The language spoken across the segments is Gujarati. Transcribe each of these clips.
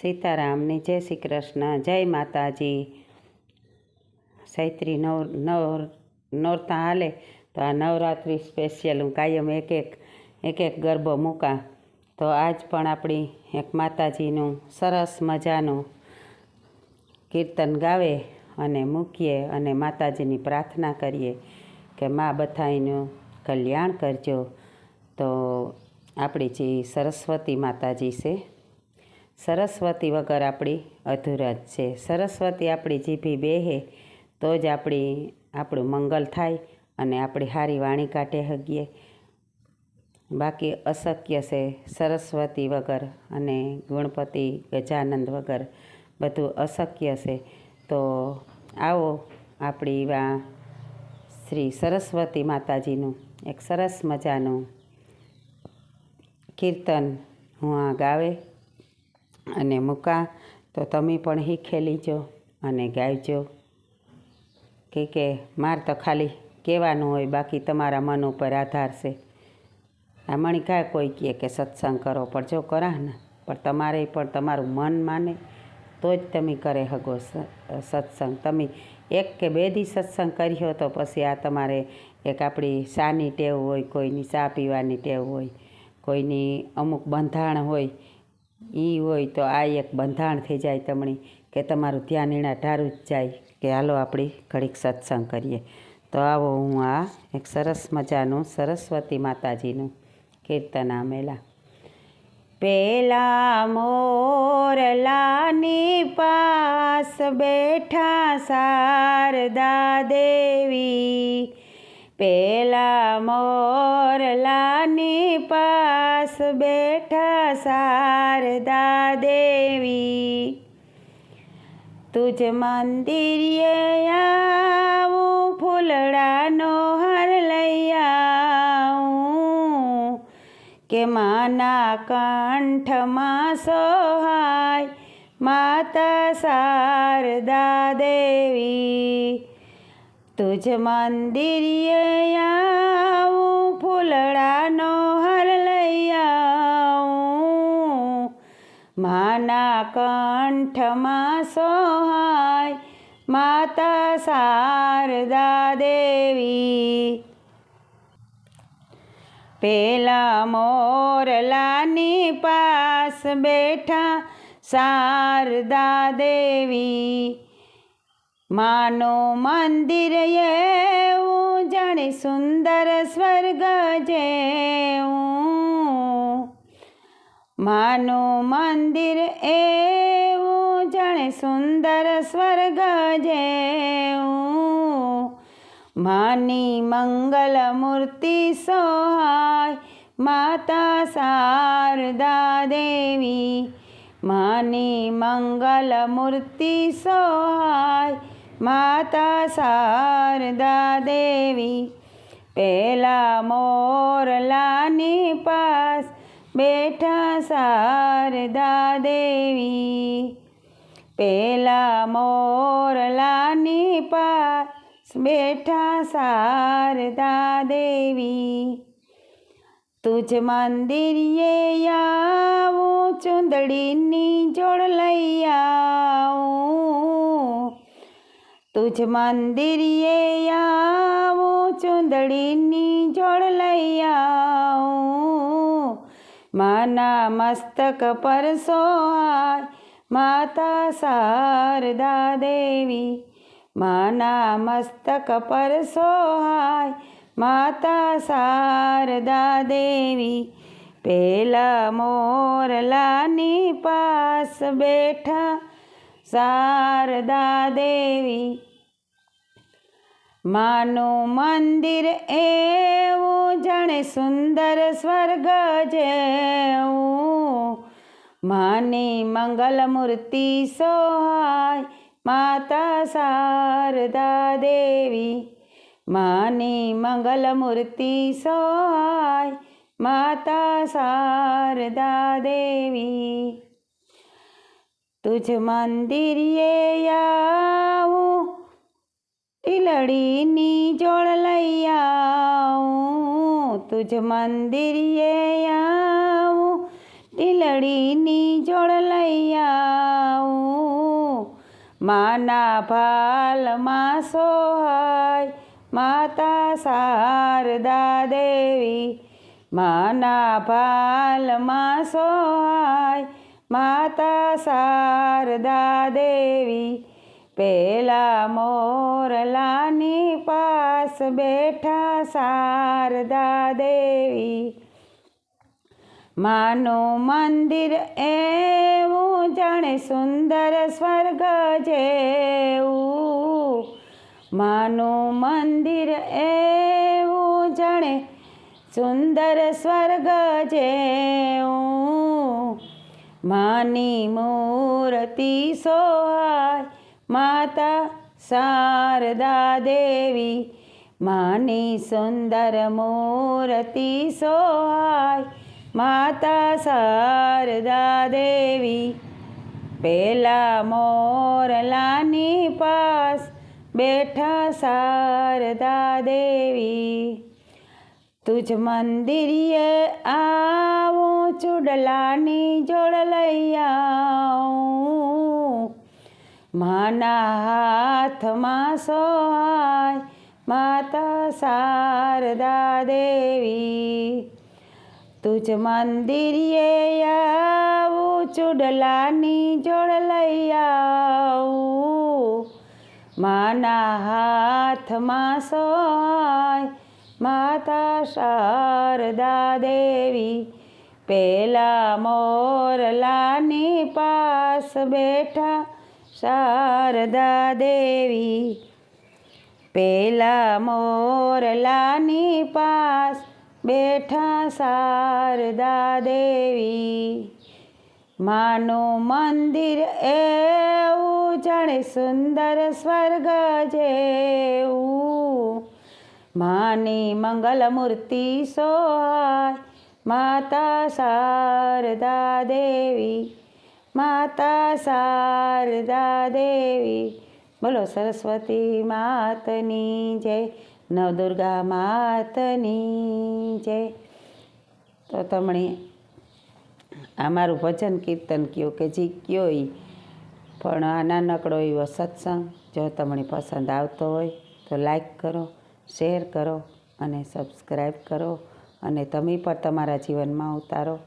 સીતારામની જય શ્રી કૃષ્ણ, જય માતાજી. સૈત્રી નવ નવ, નોરતા હાલે તો આ નવરાત્રિ સ્પેશિયલ હું કાયમ એક એક એક એક ગરબો મૂકા. તો આજ પણ આપણી એક માતાજીનું સરસ મજાનું કીર્તન ગાવે અને મૂકીએ અને માતાજીની પ્રાર્થના કરીએ કે મા બધાયનું કલ્યાણ કરજો. તો આપણી જે સરસ્વતી માતાજી છે સરસ્વતી વગર આપણી અધૂરા જ છે. સરસ્વતી આપણી જીભી બેહે, તો જ આપણી, આપણું મંગલ થાય અને આપણી સારી વાણી કાઢે હગીએ. બાકી અશક્ય છે સરસ્વતી વગર અને ગણપતિ ગજાનંદ વગર બધું અશક્ય છે. તો આવો આપણી વા, શ્રી સરસ્વતી માતાજીનું એક સરસ મજાનું કીર્તન હું આ ગાવે. અને મૂકા, તો તમે પણ શીખે લીજો અને ગાયજો. કે કે, માર તો ખાલી કહેવાનું હોય, બાકી તમારા મન ઉપર આધાર છે. આ મણી કાંઈ કહે કે સત્સંગ કરો, પણ જો કરા ને, પણ તમારે પણ તમારું મન માને, તો જ તમે કરે હગો સત્સંગ. તમે એક કે બે દી સત્સંગ કર્યો તો પછી આ તમારે એક આપણી શાની ટેવ હોય, કોઈની ચા પીવાની ટેવ હોય, કોઈની અમુક બંધાણ હોય એ હોય તો આ એક બંધાણ થઈ જાય તમણી, કે તમારું ધ્યાન એના ઢારું જ જાય, કે હાલો આપણી ઘડીક સત્સંગ કરીએ. તો આવો હું આ એક સરસ મજાનું સરસ્વતી માતાજીનું કીર્તન આમેલા. પેલા મોરલાની પાસ બેઠા શારદા દેવી પેલા મોરલાની પાસ બેઠા શારદા દેવી. તુજ મંદિરે આવું ફૂલડાનો હાર લઈ આવું. કે માના કંઠમાં સોહાય માતા શારદા દેવી. તુજ મંદિરે આવું ફૂલડાનો હાર લઈ આવું. માના કંઠમાં સોહાય માતા શારદા દેવી. પેલા મોરલાની પાસ બેઠા શારદા દેવી. માનું મંદિર એવું, જાણે સુંદર સ્વર્ગ જેવું. માનું મંદિર એવું, જાણે સુંદર સ્વર્ગ જેવું. માની મંગલ મૂર્તિ સોહાય, માતા શારદા દેવી. માની મંગલ મૂર્તિ સોહાય માતા શારદા દેવી, પેલા મોરલાની પાસ બેઠા શારદા દેવી. પેલા મોરલાની પાસ બેઠા શારદા દેવી. તુજ મંદિરે આવું ચુંદડીની જોડ લઈ આવું. તુજ મંદિરે આવો ચુંદડીની જોડ લઈ આવું. માના મસ્તક પર સોહાય માતા શારદા દેવી. માના મસ્તક પર સોહાય માતા શારદા દેવી. પેલા મોરલાની પાસ બેઠા શારદા દેવી. માનું મંદિર એવું, જાણે સુંદર સ્વર્ગ જેવું. માની મંગલ મૂર્તિ સોહાય માતા શારદા દેવી. માની મંગલ મૂર્તિ સોહાય માતા શારદા દેવી. તુજ મંદિરે આવું ટીલડીની જોડ લઈ આવું, તુજ મંદિરે આવું. ટીલડીની જોડ લઈ આવું. માના ભાલમાં સોહાય, માતા શારદા દેવી. માના ભાલમાં સોહાય, માતા શારદા દેવી. પેલા મોરલાની પાસ બેઠા શારદા દેવી. માનું મંદિર એવું, જાણે સુંદર સ્વર્ગ જેવું. માનું મંદિર એવું, જાણે સુંદર સ્વર્ગ જેવું. માની મૂર્તિ સોહાય માતા શારદા દેવી, માની સુંદર મૂર્તિ સોહાય માતા શારદા દેવી, પેલા મોરલાની પાસ બેઠા શારદા દેવી. તુજ મંદિરે આવું ચુડલાની જોડ લઈ આવું. માના હાથમાં સોહાય, માતા શારદા દેવી. તુજ મંદિરે આવું ચૂડલાની જોડ લઈ આવું. માના હાથમાં સોહાય, માતા શારદા દેવી. પેલા મોરલાની પાસ બેઠા શારદા દેવી, પેલા મોરલાની પાસ બેઠા શારદા દેવી. માનું મંદિર એવું, જાણે સુંદર સ્વર્ગ જેવું. માની મંગલ મૂર્તિ સોહાય, માતા શારદા દેવી. માતા શારદા દેવી. બોલો, સરસ્વતી માતની જય, નવદુર્ગા માતની જય. તો તમને આ મારું ભજન કીર્તન કયો કે જે કયો એ પણ આ નાનકડો એવો સત્સંગ, જો તમને પસંદ આવતો હોય, તો લાઈક કરો, શેર કરો અને સબસ્ક્રાઈબ કરો. અને તમે પણ તમારા જીવનમાં ઉતારો.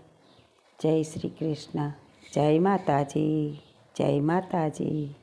જય શ્રી કૃષ્ણ. જય માતાજી જય માતાજી.